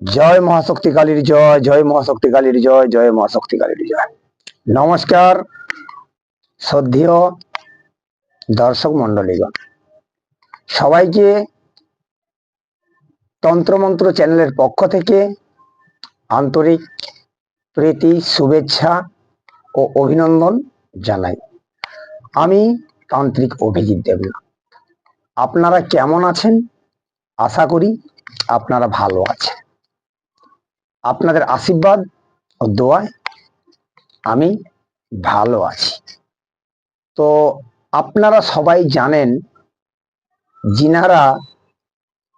জয় মহাশক্তি কালীর জয় জয় মহাশক্তি কালীর জয় জয় মহাশক্তি কালীর জয়। নমস্কার, শ্রদ্ধেয় দর্শক মন্ডলীগণ সবাইকে তন্ত্রমন্ত্র চ্যানেলের পক্ষ থেকে আন্তরিক প্রীতি, শুভেচ্ছা ও অভিনন্দন জানাই। আমি তান্ত্রিক অভিজিৎ দেবনাথ আপনারা কেমন আছেন? আশা করি আপনারা ভালো আছেন। আপনাদের আশীর্বাদ ও দোয়ায় আমি ভালো আছি। তো আপনারা সবাই জানেন, যিনারা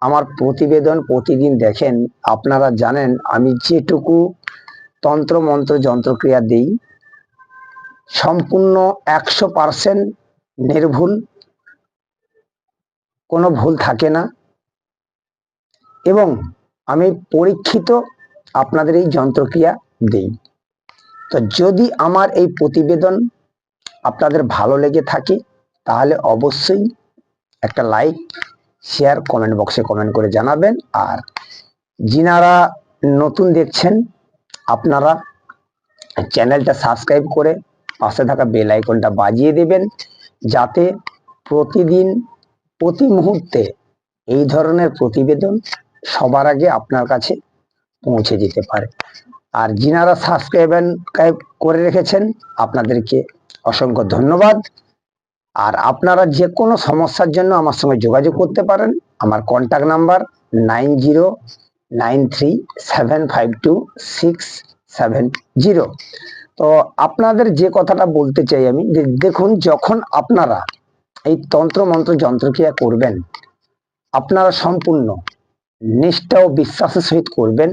আমার প্রতিবেদন প্রতিদিন দেখেন, আপনারা জানেন আমি যেটুকু তন্ত্র, মন্ত্র, যন্ত্রক্রিয়া দিই, সম্পূর্ণ একশো পার্সেন্ট নির্ভুল, কোনো ভুল থাকে না। এবং আমি পরীক্ষিত আপনাদের এই যন্ত্রক্রিয়া দেই। তো যদি আমার এই প্রতিবেদন আপনাদের ভালো লেগে থাকে, তাহলে অবশ্যই একটা লাইক, শেয়ার, কমেন্ট বক্সে কমেন্ট করে জানাবেন। আর যিনারা নতুন দেখছেন, আপনারা চ্যানেলটা সাবস্ক্রাইব করে পাশে থাকা বেল আইকনটা বাজিয়ে দেবেন, যাতে প্রতিদিন, প্রতি মুহূর্তে এই ধরনের প্রতিবেদন সবার আগে আপনার কাছে পৌঁছে দিতে পারে। আর যিনারা সাবস্ক্রাইব করে রেখেছেন, আপনাদেরকে অসংখ্য ধন্যবাদ। আর আপনারা যে কোনো সমস্যার জন্য আমার সঙ্গে যোগাযোগ করতে পারেন। আমার contact number nine zero nine three seven five two six seven zero তো আপনাদের যে কথাটা বলতে চাই আমি দেখুন, যখন আপনারা এই তন্ত্র মন্ত্র যন্ত্রক্রিয়া করবেন, আপনারা সম্পূর্ণ নিষ্ঠা ও বিশ্বাসের সহিত করবেন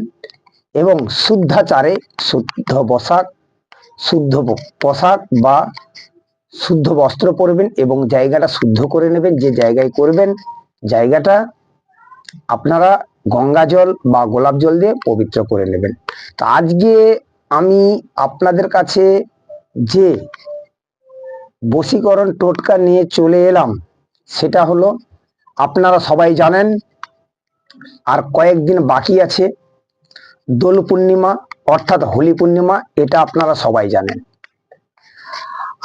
এবং শুদ্ধাচারে শুদ্ধ বসাক, শুদ্ধ পোশাক বা শুদ্ধ বস্ত্র পরবেন এবং জায়গাটা শুদ্ধ করে নেবেন। যে জায়গায় করবেন, জায়গাটা আপনারা গঙ্গা জল বা গোলাপ জল দিয়ে পবিত্র করে নেবেন। তো আজকে আমি আপনাদের কাছে যে বশীকরণ টোটকা নিয়ে চলে এলাম, সেটা হলো, আপনারা সবাই জানেন, আর কয়েকদিন বাকি আছে দোল পূর্ণিমা অর্থাৎ হোলি পূর্ণিমা এটা আপনারা সবাই জানেন।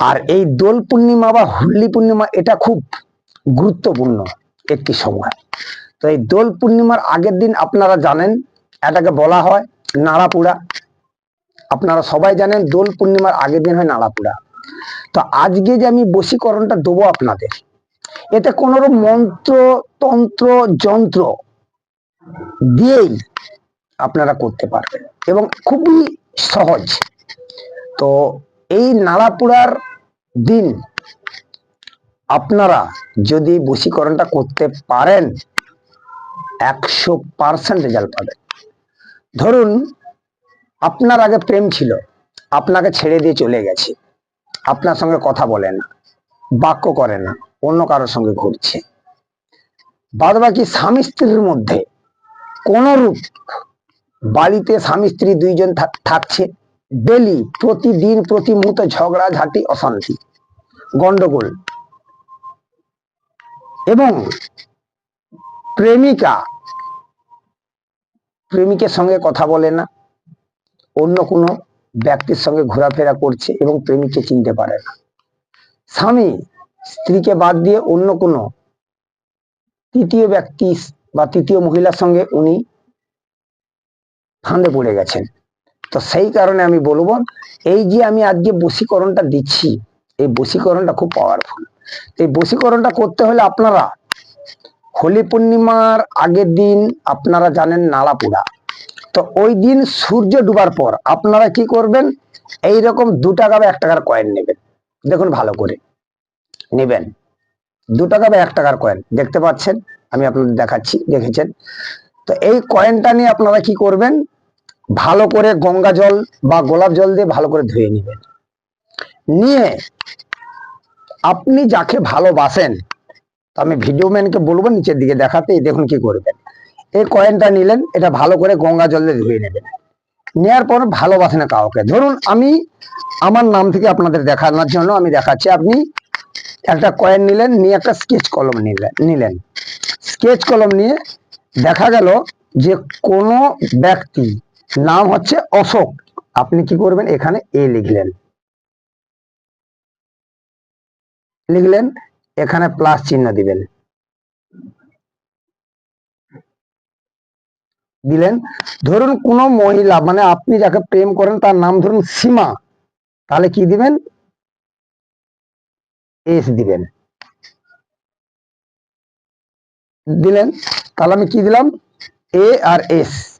আর এই দোল পূর্ণিমা বা হোলি পূর্ণিমা এটা খুব গুরুত্বপূর্ণ একটি সময়। তো এই দোল পূর্ণিমার আগের দিন আপনারা জানেন, এটাকে বলা হয় নাড়াপুড়া। আপনারা সবাই জানেন দোল পূর্ণিমার আগের দিন হয় নাড়াপুড়া। তো আজকে যে আমি বশীকরণটা দেবো আপনাদের, এতে কোনো রকম মন্ত্র, তন্ত্র, যন্ত্র দিয়েই আপনারা করতে পারবেন। এবং খুবই সহজ। তো এই নাড়াপুরার দিন আপনারা যদি বশীকরণটা করতে পারেন, একশো পার্সেন্ট রেজাল্ট পাবেন। ধরুন, আপনার আগে প্রেম ছিল, আপনাকে ছেড়ে দিয়ে চলে গেছে। আপনার সঙ্গে কথা বলে না, বাক্য করে না, অন্য কারোর সঙ্গে ঘুরছে। বাদ বাকি স্বামী স্ত্রীর মধ্যে কোন রূপ বাড়িতে স্বামী স্ত্রী দুইজন থাকছে। ডেলি, প্রতিদিন প্রতি মুহূর্তে ঝগড়া, ঝাঁটি, অশান্তি। গন্ডগোল। এবং প্রেমিকা, প্রেমিকের সঙ্গে কথা বলে না। অন্য কোনো ব্যক্তির সঙ্গে ঘোরাফেরা করছে এবং প্রেমিককে চিনতে পারে না। স্বামী স্ত্রীকে বাদ দিয়ে অন্য কোনো তৃতীয় ব্যক্তি বা তৃতীয় মহিলার সঙ্গে উনি ফাঁদে পড়ে গেছেন। তো সেই কারণে আমি বলব, এই যে আমি আজকে বশীকরণটা দিচ্ছি, এই বশীকরণটা খুব পাওয়ারফুল এই বশীকরণটা করতে হলে আপনারা হোলি পূর্ণিমার আগের দিন আপনারা জানেন নালাপুরা তো ওই দিন সূর্য ডুবার পর আপনারা কি করবেন? এই রকম দু টাকা বা এক টাকার কয়েন নেবেন। দেখুন ভালো করে। নেবেন। দু টাকা বা এক টাকার কয়েন দেখতে পাচ্ছেন? আমি আপনাদের দেখাচ্ছি, দেখেছেন? তো এই কয়েনটা নিয়ে আপনারা কি করবেন? ভালো করে গঙ্গা জল বা গোলাপ জল দিয়ে ভালো করে ধুয়ে নেবেন। নিয়ে আপনি যাকে ভালোবাসেন, তো আমি ভিডিও ম্যানকে বলব নিচের দিকে দেখাতে দেখুন কি করবেন। এই কয়েনটা নিলেন, এটা ভালো করে গঙ্গা জল দিয়ে ধুয়ে নেবেন। নেওয়ার পর ভালোবাসেন না কাউকে। ধরুন আমি আমার নাম থেকে আপনাদের দেখানোর জন্য আমি দেখাচ্ছি, আপনি একটা কয়েন নিলেন, নিয়ে একটা স্কেচ কলম নিলেন নিলেন। স্কেচ কলম নিয়ে দেখা গেল যে কোনো ব্যক্তি নাম হচ্ছে অশোক। আপনি কি করবেন? এখানে এ লিখলেন। লিখলেন, এখানে প্লাস চিহ্ন দিবেন। দিলেন, ধরুন কোন মহিলা মানে আপনি যাকে প্রেম করেন, তার নাম ধরুন সীমা। তাহলে কি দিবেন? এস দিবেন। দিলেন, তাহলে আমি কি দিলাম? এ আর এস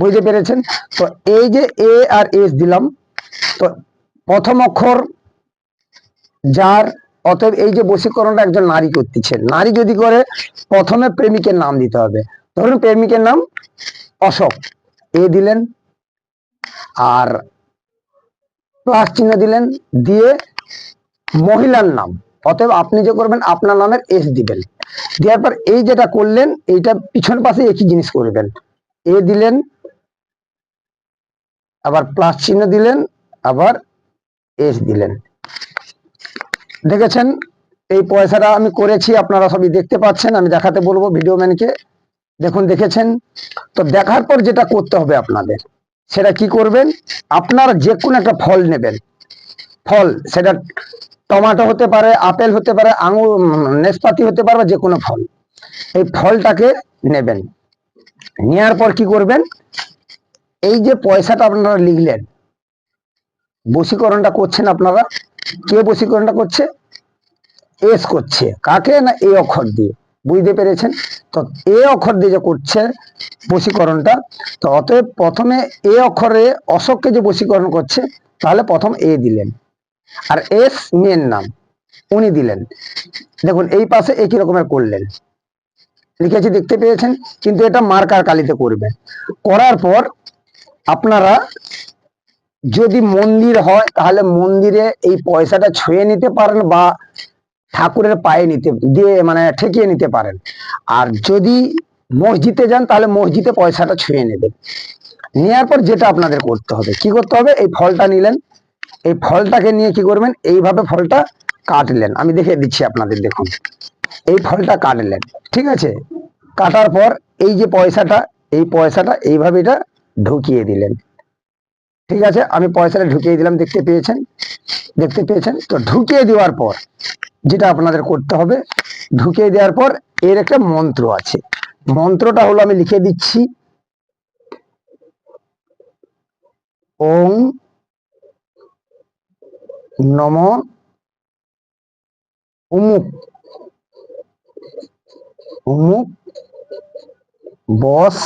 বুঝতে পেরেছেন? তো এই যে এ আর এস দিলাম, তো প্রথম অক্ষর যার, অতএব এই যে বশীকরণটা একজন নারী করতেছেন নারী যদি করে, প্রথমে প্রেমিকের নাম দিতে হবে। ধরুন প্রেমিকের নাম অশোক। এ দিলেন, আর প্লাস চিহ্ন দিলেন, দিয়ে মহিলার নাম। অতএব আপনি যে করবেন, আপনার নামের এস দিবেন। দেওয়ার পর এই যেটা করলেন, এইটা পিছন পাশে একই জিনিস করবেন। এ দিলেন, আবার প্লাস চিহ্ন দিলেন, আবার এস দিলেন। দেখেছেন? এই পয়সাটা আমি করেছি, আপনারা সবই দেখতে পাচ্ছেন, আমি দেখাতে বলব ভিডিও ম্যানকে দেখুন, দেখেছেন? তো দেখার পর যেটা করতে হবে আপনাদের, সেটা কি করবেন? আপনারা যে কোনো একটা ফল নেবেন। ফল, সেটা টমাটো হতে পারে, আপেল হতে পারে, আঙুর নেসপাতি হতে পারে, বা যে কোনো ফল। এই ফলটাকে নেবেন। নেয়ার পর কি করবেন? এই যে পয়সাটা আপনারা লিখলেন, বশীকরণটা করছেন আপনারা। কে বশীকরণটা করছে? এস করছে। কাকে না এ অক্ষর দিয়ে? বুঝতে পেরেছেন? তো এ অক্ষর দিয়ে যে করছে বশীকরণটা, তো অতএব প্রথমে এ অক্ষরে অশোককে যে বশীকরণ করছে, তাহলে প্রথম এ দিলেন। আর এস মেন নাম, উনি দিলেন। দেখুন, এই পাশে একই রকমের করলেন। লিখেছি, দেখতে পেয়েছেন, কিন্তু এটা মার্কার কালিতে করবেন। করার পর আপনারা যদি মন্দির হয়, তাহলে মন্দিরে এই পয়সাটা ছুঁয়ে নিতে পারেন বা ঠাকুরের পায়ে নিতে, দিয়ে মানে ঠেকিয়ে নিতে পারেন। আর যদি মসজিদে যান, তাহলে মসজিদে পয়সাটা ছুঁয়ে নেবেন। নেওয়ার পর যেটা আপনাদের করতে হবে, কি করতে হবে? এই ফলটা নিলেন। এই ফলটাকে নিয়ে কি করবেন? এইভাবে ফলটা কাটলেন। আমি দেখে দিচ্ছি আপনাদের, দেখুন। এই ফলটা কাটলেন, ঠিক আছে? কাটার পর এই যে পয়সাটা, এই পয়সাটা এইভাবে এটা ঢুকিয়ে দিলেন। ঠিক আছে? আমি পয়সাটা ঢুকিয়ে দিলাম, দেখতে পেয়েছেন? দেখতে পেয়েছেন? তো ঢুকিয়ে দেওয়ার পর যেটা আপনাদের করতে হবে, ঢুকিয়ে দেওয়ার পর এর একটা মন্ত্র আছে। মন্ত্রটা হলো, আমি লিখে দিচ্ছি, ওং নম উমুক উমুক বস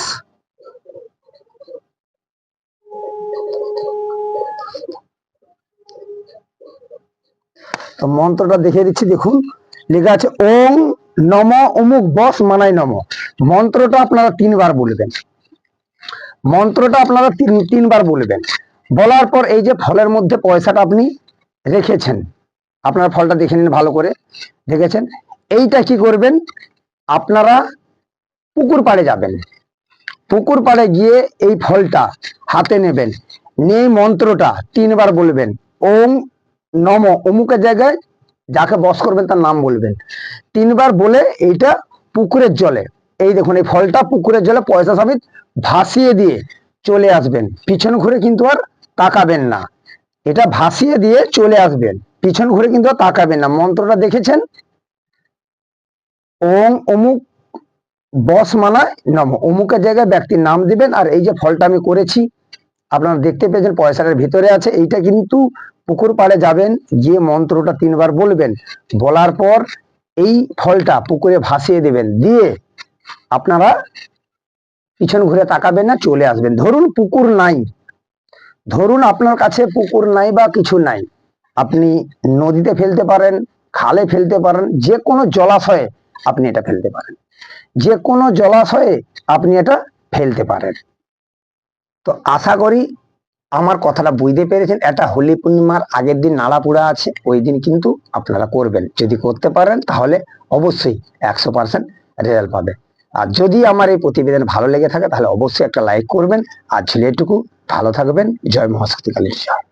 মন্ত্রটা দেখে দিচ্ছি, দেখুন, লেখা আছে, ওং নম অমুক বস মানাই নম। মন্ত্রটা আপনারা তিনবার বলবেন। মন্ত্রটা আপনারা তিন, তিনবার বলবেন। বলার পর এই যে ফলের মধ্যে পয়সাটা আপনি রেখেছেন আপনারা ফলটা দেখে নিন ভালো করে, দেখেছেন? এইটা কি করবেন? আপনারা পুকুর পাড়ে যাবেন। পুকুর পাড়ে গিয়ে এই ফলটা হাতে নেবেন। নিয়ে এই মন্ত্রটা তিনবার বলবেন, ওম নম। অমুকের জায়গায় যাকে বস করবেন তার নাম বলবেন। তিনবার বলে এইটা পুকুরের জলে। এই দেখুন, এই ফলটা পুকুরের জলে পয়সা সমেত ভাসিয়ে দিয়ে চলে আসবেন। পিছন ঘুরে কিন্তু আর তাকাবেন না। এটা ভাসিয়ে দিয়ে চলে আসবেন। পিছন ঘুরে কিন্তু তাকাবেন না। মন্ত্রটা দেখেছেন? ওং অমুক বস মানায় নম। অমুকের জায়গায় ব্যক্তির নাম দিবেন আর এই যে ফলটা আমি করেছি, আপনারা দেখতে পেয়েছেন পয়সাটার ভিতরে আছে। এইটা কিন্তু পুকুর পাড়ে যাবেন, গিয়ে মন্ত্রটা তিনবার বলবেন। বলার পর এই ফলটা পুকুরে ভাসিয়ে দেবেন। দিয়ে আপনারা পিছন ঘুরে তাকাবেন না, চলে আসবেন। ধরুন পুকুর নাই। ধরুন আপনার কাছে পুকুর নাই বা কিছু নাই। আপনি নদীতে ফেলতে পারেন, খালে ফেলতে পারেন, যে কোনো জলাশয়ে আপনি এটা ফেলতে পারেন। যে কোনো জলাশয়ে আপনি এটা ফেলতে পারেন। তো আশা করি আমার কথাটা বুঝতে পেরেছেন। এটা হোলি পূর্ণিমার আগের দিন নাড়াপুড়া আছে, ওই দিন কিন্তু আপনারা করবেন। যদি করতে পারেন, তাহলে অবশ্যই একশো পার্সেন্ট রেজাল্ট পাবে। আর যদি আমার এই প্রতিবেদন ভালো লেগে থাকে, তাহলে অবশ্যই একটা লাইক করবেন। আর ছেলেটুকু ভালো থাকবেন। জয় মহাশক্তি কালীর জয়